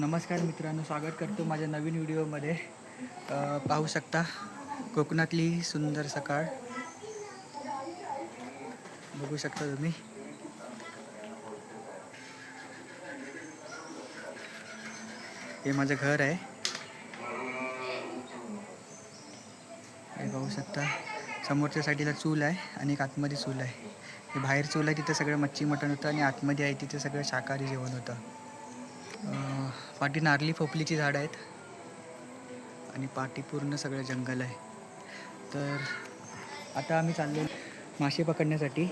नमस्कार मित्रांनो स्वागत करतो माझ्या नवीन व्हिडिओमध्ये. पाहू शकता कोकणातली सुंदर सकाळ. बघू शकता तुम्ही. हे माझं घर आहे. हे पाहू शकता समोरच्या साईडला चूल आहे आणि एक आतमध्ये चूल आहे. हे बाहेर चूल आहे तिथं सगळं मच्छी मटण होतं आणि आतमध्ये आहे तिथे सगळं शाकाहारी जेवण होतं. पाठी नारली पोपलीची झाडं आहेत. आणि पाठी पूर्ण सगळं जंगल आहे. तर आता आम्ही चाललो मासे पकडण्यासाठी.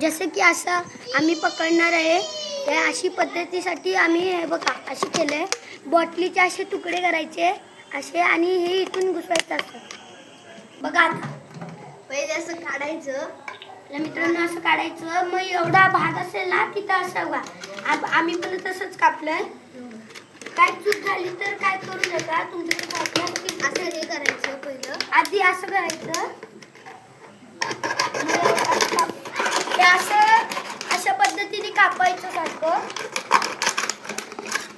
जसं की असं आम्ही पकडणार आहे ते अशी पद्धतीसाठी आम्ही हे बघा असे आहे बॉटलीचे असे तुकडे करायचे असे आणि हे इथून घुसवायचं असं. बघा पहिले असं काढायचं. आपल्या मित्रांनो असं काढायचं. मग एवढा भाग असेल ना तिथं असं बघा. आम्ही पण तसंच कापलं काय चूक झाली तर काय करू नका. तुमच्याकडे की असं हे करायचं पहिलं. आधी असं करायचं. हे असं अशा पद्धतीने कापायचं सारखं.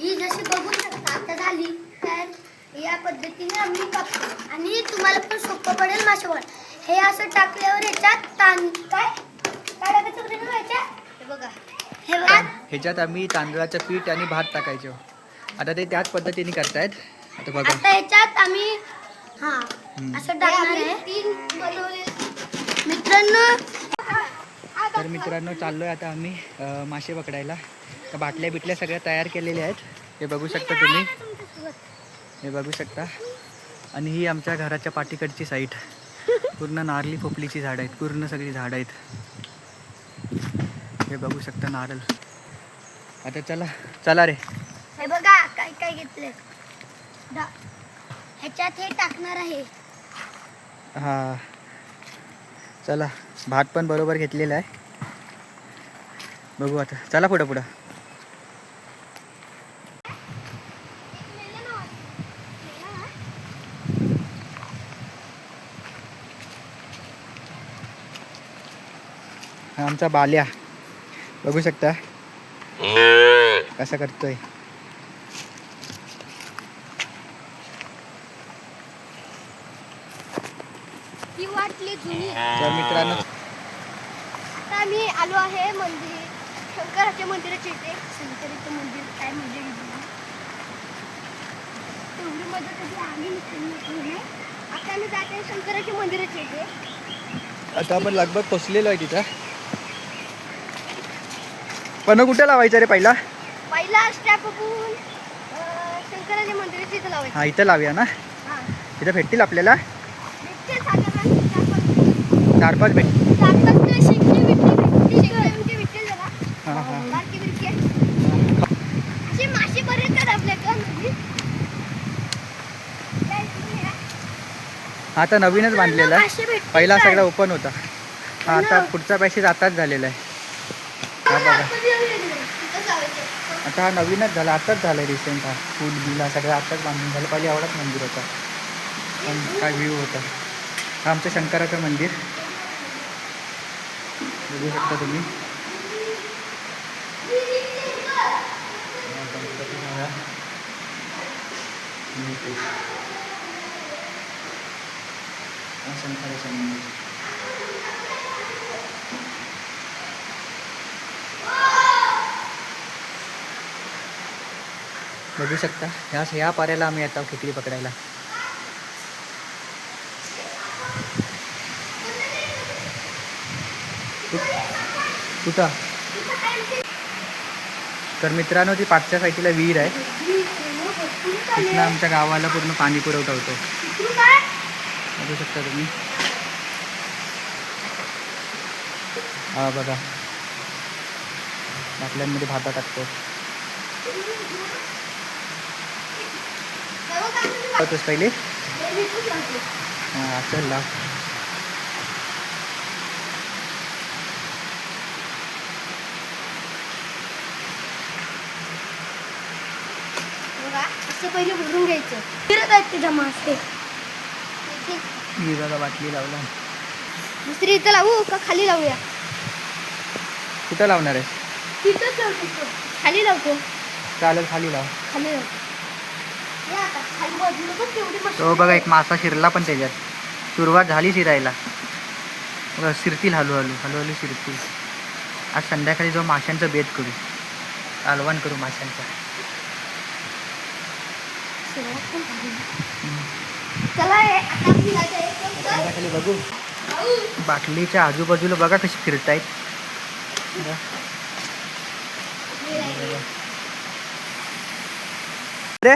ही जशी बघू शकता आता झाली. तर या पद्धतीने आम्ही कापतो. आणि तुम्हाला पण सोपं पडेल माशावर. हे असं टाकल्यावर याच्यात ताण काय? टाकायचं? हे बघा. हे बघा. ह्याच्यात आम्ही तांदळाचं पीठ आणि भात टाकायचो. आता ते त्याच पद्धतीने करतायत. आता बघा. आता याच्यात आम्ही हा हम्म. असं टाकणार आहे. मित्रांनो तर मित्रांनो चाललोय आता आम्ही अं, मासे पकडायला. तर बाटल्या बिटल्या सगळ्या तयार केलेल्या आहेत. हे बघू शकता तुम्ही. हे बघू शकता. आणि ही आमच्या घराच्या पाठीकडची साईट पूर्ण नारली पोपलीची झाडं आहेत. पूर्ण सगळी झाडं आहेत. हे बघू शकता नारळ. आता चला चला रे. काय घेतले ह्याच्यात हे टाकणार आहे. हा. चला भात पण बरोबर घेतलेला आहे. बघू आता. चला पुढं पुढं. आमचा बाल्या. बघू शकता. कसा करतोय. वाटली जुनी? तर मित्रांनो आता आम्ही आलो आहे मंदिर शंकराच्या मंदिराचे इथे. शंकराचं मंदिर काय तुला? तेवढी मजा कधी आम्ही नाही आता आम्ही जाते शंकराच्या मंदिराच्या इथे. आता आपण लगभग पोचलेलो आहे तिथं. पण कुठे लावायचं रे पहिला? पहिला स्टॅप बघून शंकराच्या मंदिराच्या इथे लावायचं. हा इथं लावूया ना? हा. इथं भेटतील आपल्याला? चार पाच भेट. हां हां? हा आता नवीनच बांधलेला आहे. पहिला? सगळा ओपन होता. हा आता पुढचा पॅसेज आताच झालेला आहे. हा बघा. आता हा नवीनच झाला आताच झाला रिसेंट हा. फूल बिला सगळं आताच बांधून झालं. पहिले एवढाच मंदिर होता. पण काय व्ह्यू होता. हा आमचं शंकराचं मंदिर. बघू शकता तुम्ही. गणपती बघू शकता ह्या ह्या पाऱ्याला आम्ही येतो खेकडी पकडायला. कुठं? तर मित्रांनो ती पाचच्या साईडला विहीर आहे. तिथनं आमच्या गावाला पूर्ण पाणी पुरवठा होतो. बघू शकता तुम्ही. हा बघा. बाटल्यांमध्ये भाता टाकतो. पहिले? हे हा चल लाव बघा, असं पहिले भरून घ्यायचं. फिरत आहेत त्याच्या मासे बाटली लावला. दुसरी इथं लावू का खाली लावूया? कुठं लावणार आहे? तिथंच लावतो खाली लावतो चालेल खाली लाव. खाली जाऊ. ये आता, खाली बाजूला बघ केवढी मस्त तो बघा एक मासा शिरला पण त्याच्यात. सुरुवात झाली शिरायला. बघा शिरतील हळूहळू हळूहळू शिरतील. आज संध्याकाळी जो माशांचं बेत करू. कालवण करू माशांचं. सुरुवात पण झाली. चला हे, आता आपण जायचं आहे. चल, चल. संध्याकाळी बघू. बाटलीच्या आजूबाजूला बघा कशी फिरतायत बघा. अरे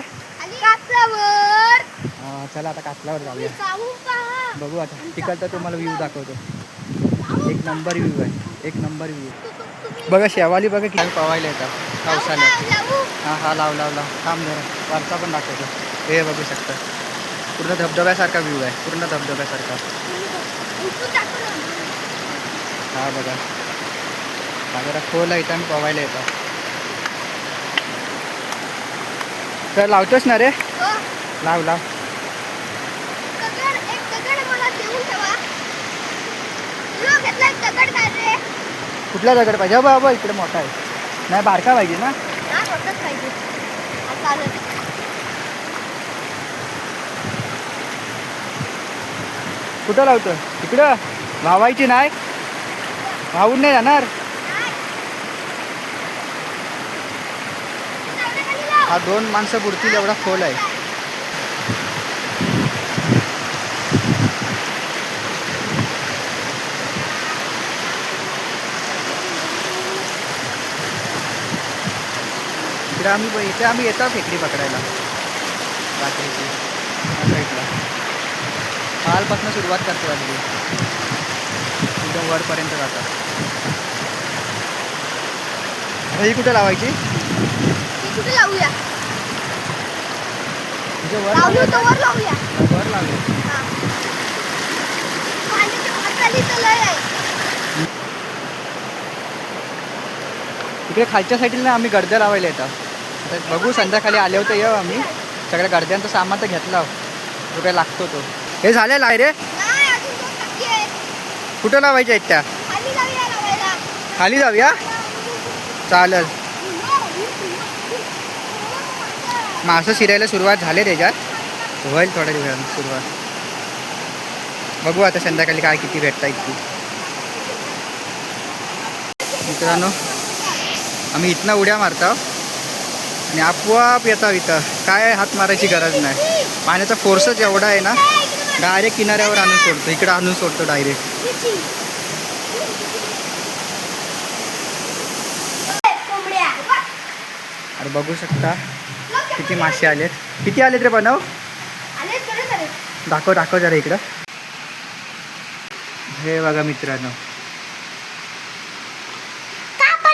हा, चला आता कातलावर जाऊया जाऊ पहा. बघू आता तिकडचा तुम्हाला व्ह्यू दाखवतो एक नंबर व्ह्यू आहे एक नंबर व्ह्यू तुम्ही बघा शेवाली बघा किती पवायला येतात पावसाळ्यात जाऊ. हा हा लाव लाव लाव. थांब जरा. वरचा पण दाखवतो. हे बघू शकता. पूर्ण धबधब्यासारखा व्ह्यू आहे. पूर्ण धबधब्यासारखा. हा बघा. हा जरा खोल आहे आणि पवायला येतात तर लावतोस ना रे? हो. लाव लाव. कुठला दगड पाहिजे? बाबा बाबा इकडे मोठा आहे. नाही बारका पाहिजे ना? कुठं लावतो इकडं? भावायची नाही? भावून नाही जाणार? हा दोन माणसं पुरतील एवढा खोल आहे. इकडे आम्ही इथे आम्ही येतो खेकडी पकडायला. रात्रीची. साईडला कालपासून सुरुवात करतो आधी एकदम वरपर्यंत जातात ही कुठे लावायची? कुठे लावूया? तिथे वर लावली वर लावूया. हा. इकडे खालच्या साईडला आम्ही गर्द्या लावायला येतात आता बघू संध्याकाळी आले होते येऊ आम्ही. सगळ्या गर्द्यांचं सामान तर घेतला. जो काय लागतो तो. हे झालेलं आहे रे. कुठं लावायच्या आहेत त्या? खाली जाऊया चालेल. मासं शिरायला सुरुवात झाली त्याच्यात होईल थोड्या दिवसांनी सुरुवात. बघू आता संध्याकाळी काय किती भेटता ती मित्रांनो आम्ही इथनं उड्या मारतो. आणि आपोआप येतात इथं. काय हात मारायची गरज नाही. पाण्याचा फोर्सच एवढा आहे ना डायरेक्ट किनाऱ्यावर आणून सोडतो. इकडं आणून सोडतो डायरेक्ट अरे बघू शकता किती मासे आलेत. किती आलेत रे बनव? दाखव दाखव जरा इकडं. हे बघा मित्रांनो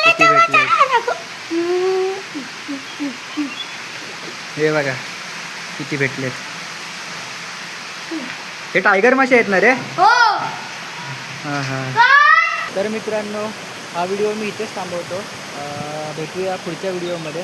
किती भेटले हे बघा किती भेटलेत. हे टायगर मासे आहेत ना रे? हो. हां हां. तर मित्रांनो हा व्हिडिओ मी इथेच थांबवतो. भेटूया पुढच्या व्हिडिओमध्ये